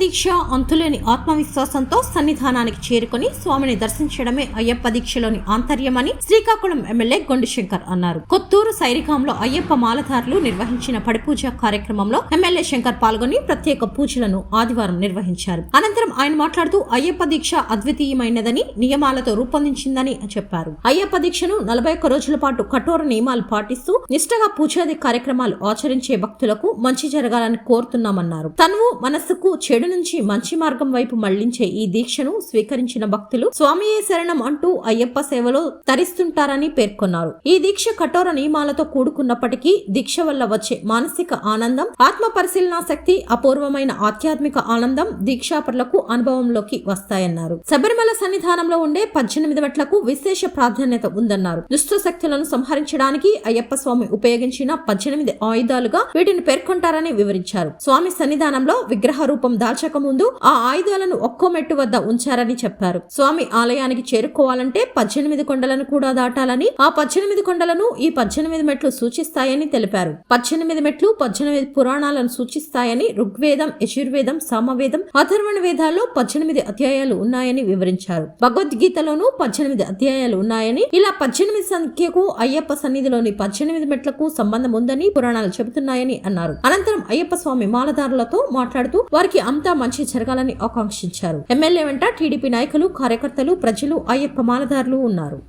దీక్ష అంతులేని ఆత్మవిశ్వాసంతో సన్నిధానానికి చేరుకుని స్వామిని దర్శించడమే అయ్యప్ప దీక్షలోని ఆంతర్యమని శ్రీకాకుళం ఎమ్మెల్యే గొండుశంకర్ అన్నారు. కొత్తూరు సైరికాంలో అయ్యప్ప మాలధారులు నిర్వహించిన పడిపూజ కార్యక్రమంలో ఎమ్మెల్యే శంకర్ పాల్గొని ప్రత్యేక పూజలను ఆదివారం నిర్వహించారు. అనంతరం ఆయన మాట్లాడుతూ అయ్యప్ప దీక్ష అద్వితీయమైనదని నియమాలతో రూపొందించిందని చెప్పారు. అయ్యప్ప దీక్షను నలభై ఒక్క రోజుల పాటు కఠోర నియమాలు పాటిస్తూ నిష్టగా పూజాది కార్యక్రమాలు ఆచరించే భక్తులకు మంచి జరగాలని కోరుతున్నామన్నారు. తనువు మనస్సుకు చెడు నుంచి మంచి మార్గం వైపు మళ్ళించే ఈ దీక్షను స్వీకరించిన భక్తులు స్వామియే శరణం అంటూ అయ్యప్ప సేవలో తరిస్తుంటారని పేర్కొన్నారు. ఈ దీక్ష కఠోర నియమాలతో కూడుకున్నప్పటికీ దీక్ష వల్ల వచ్చే మానసిక ఆనందం ఆత్మ పరిశీలన శక్తి అపూర్వమైన ఆధ్యాత్మిక ఆనందం దీక్షాపరులకు అనుభవంలోకి వస్తాయన్నారు. శబరిమల సన్నిధానంలో ఉండే పద్దెనిమిది మెట్లకు విశేష ప్రాధాన్యత ఉందన్నారు. దుష్ట శక్తులను సంహరించడానికి అయ్యప్ప స్వామి ఉపయోగించిన పద్దెనిమిది ఆయుధాలుగా వీటిని పేర్కొంటారని వివరించారు. స్వామి సన్నిధానంలో విగ్రహ రూపం దాల్చక ముందు ఆ ఆయుధాలను ఒక్కో మెట్టు వద్ద ఉంచారని చెప్పారు. స్వామి ఆలయానికి చేరుకోవాలంటే పద్దెనిమిది కొండలను కూడా దాటాలని ఆ పద్దెనిమిది కొండలను ఈ పద్దెనిమిది మెట్లు సూచిస్తాయని తెలిపారు. పద్దెనిమిది మెట్లు పద్దెనిమిది పురాణాలను సూచిస్తాయని ఋగ్వేదం యజుర్వేదం సామవేదం అథర్వణ వేదాల్లో పద్దెనిమిది అధ్యాయాలు ఉన్నాయని వివరించారు. భగవద్గీతలోనూ పద్దెనిమిది అధ్యాయాలు ఉన్నాయని ఇలా పద్దెనిమిది సంఖ్యకు అయ్యప్ప సన్నిధిలోని పద్దెనిమిది మెట్లకు సంబంధం ఉందని పురాణాలు చెబుతున్నాయని అన్నారు. అనంతరం అయ్యప్ప స్వామి మాలదారులతో మాట్లాడుతూ వారికి అంతా మంచి జరగాలని ఆకాంక్షించారు. ఎమ్మెల్యే వెంట టీడీపీ నాయకులు కార్యకర్తలు ప్రజలు అయ్యప్ప మాలదారులు ఉన్నారు.